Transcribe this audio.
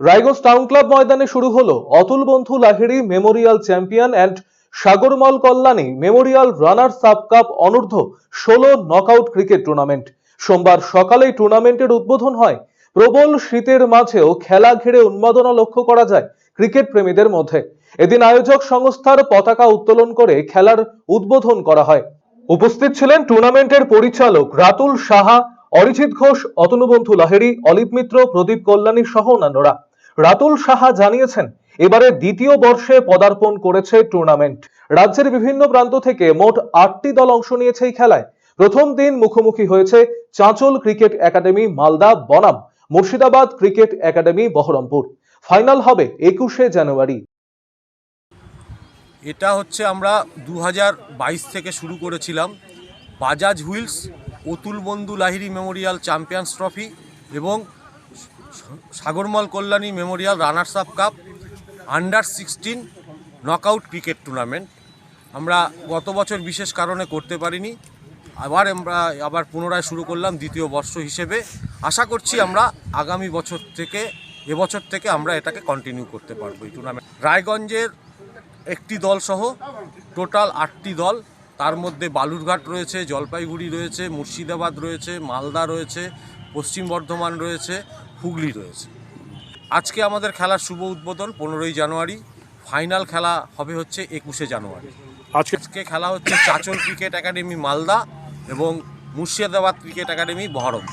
Raiganj town club ময়দানে শুরু হলো Atul Bandhu Lahiri memorial champion and Sagarmal Kalyani memorial runners up cup অনূর্ধ্ব ষোলো নকআউট ক্রিকেট টুর্নামেন্ট। সোমবার সকালেই টুর্নামেন্টের উদ্বোধন হয়। প্রবল শীতের মাঝেও খেলা ঘিরে উন্মাদনা লক্ষ্য করা যায় ক্রিকেট প্রেমীদের মধ্যে। এদিন আয়োজক সংস্থার পতাকা উত্তোলন করে খেলার উদ্বোধন করা হয়। উপস্থিত ছিলেন টুর্নামেন্টের পরিচালক রাতুল সাহা, অরিজিৎ ঘোষ, অতনুবন্ধু লাহেরি অলিপ মিত্র, প্রদীপ কল্যাণী সহ অন্যান্যরা। রাতুল সাহা জানিয়েছেন, এবারে দ্বিতীয় বর্ষে পদার্পণ করেছে টুর্নামেন্ট। রাজ্যের বিভিন্ন প্রান্ত থেকে মোট আটটি দল অংশ নিয়েছে এই খেলায়। প্রথম দিন মুখোমুখি হয়েছে চাঁচল ক্রিকেট একাডেমি মালদা বনাম, Murshidabad cricket academy Baharampur. Final হবে একুশে জানুয়ারি। এটা হচ্ছে আমরা দু থেকে শুরু করেছিলাম। Bajaj wheels, Atul Bandhu Lahiri Memorial champions trophy এবং Sagarmal Kalyani memorial runners up cup, under sixteen knockout cricket tournament. আমরা গত বছর বিশেষ কারণে করতে পারিনি। আবার আমরা, আবার পুনরায় শুরু করলাম দ্বিতীয় বর্ষ হিসেবে। আশা করছি আমরা আগামী বছর থেকে এবছর থেকে আমরা এটাকে কন্টিনিউ করতে পারব এই টুর্নামেন্ট রায়গঞ্জের একটি দল সহ টোটাল আটটি দল। তার মধ্যে বালুরঘাট রয়েছে, জলপাইগুড়ি রয়েছে, মুর্শিদাবাদ রয়েছে, মালদা রয়েছে, পশ্চিম বর্ধমান রয়েছে। হুগলি রয়েছে। আজকে আমাদের খেলার শুভ উদ্বোধন পনেরোই জানুয়ারি। ফাইনাল খেলা হবে হচ্ছে একুশে জানুয়ারি। আজকে আজকে খেলা হচ্ছে চাচল ক্রিকেট একাডেমি মালদা এবং মুর্শিদাবাদ ক্রিকেট একাডেমি বহরম